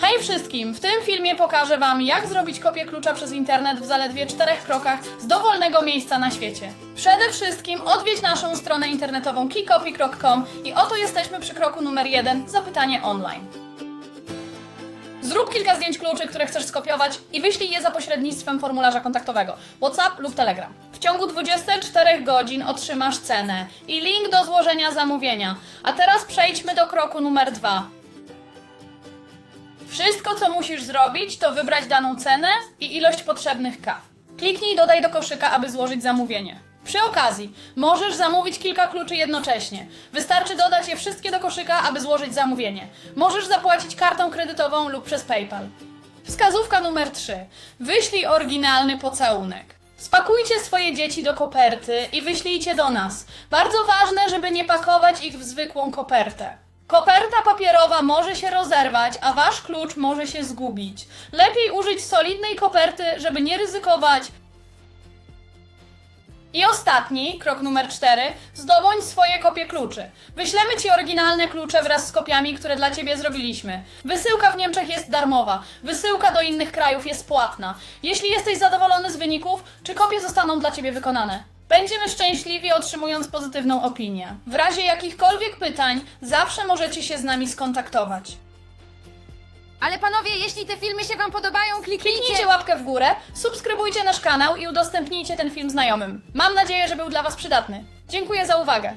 Hej wszystkim! W tym filmie pokażę Wam, jak zrobić kopię klucza przez internet w zaledwie czterech krokach z dowolnego miejsca na świecie. Przede wszystkim odwiedź naszą stronę internetową keycopy.com i oto jesteśmy przy kroku numer jeden zapytanie online. Zrób kilka zdjęć kluczy, które chcesz skopiować i wyślij je za pośrednictwem formularza kontaktowego WhatsApp lub Telegram. W ciągu 24 godzin otrzymasz cenę i link do złożenia zamówienia. A teraz przejdźmy do kroku numer dwa. Wszystko, co musisz zrobić, to wybrać daną cenę i ilość potrzebnych kaw. Kliknij dodaj do koszyka, aby złożyć zamówienie. Przy okazji, możesz zamówić kilka kluczy jednocześnie. Wystarczy dodać je wszystkie do koszyka, aby złożyć zamówienie. Możesz zapłacić kartą kredytową lub przez PayPal. Wskazówka numer 3. Wyślij oryginalny pocałunek. Spakujcie swoje dzieci do koperty i wyślijcie do nas. Bardzo ważne, żeby nie pakować ich w zwykłą kopertę. Koperta papierowa może się rozerwać, a wasz klucz może się zgubić. Lepiej użyć solidnej koperty, żeby nie ryzykować. I ostatni, krok numer 4, zdobądź swoje kopie kluczy. Wyślemy Ci oryginalne klucze wraz z kopiami, które dla Ciebie zrobiliśmy. Wysyłka w Niemczech jest darmowa, wysyłka do innych krajów jest płatna. Jeśli jesteś zadowolony z wyników, czy kopie zostaną dla Ciebie wykonane? Będziemy szczęśliwi otrzymując pozytywną opinię. W razie jakichkolwiek pytań, zawsze możecie się z nami skontaktować. Ale panowie, jeśli te filmy się wam podobają, kliknijcie... Kliknijcie łapkę w górę, subskrybujcie nasz kanał i udostępnijcie ten film znajomym. Mam nadzieję, że był dla Was przydatny. Dziękuję za uwagę.